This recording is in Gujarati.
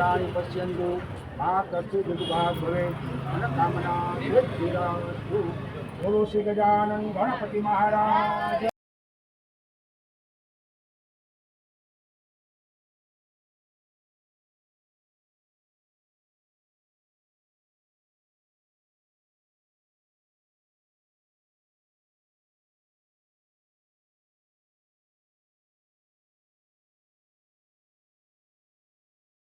ભદ્રાણી પશ્યંતુ મા કસ્તુ દુર્ભાગ ભવે મનકામના બોલો શ્રી ગજાનન ગણપતિ મહારાજ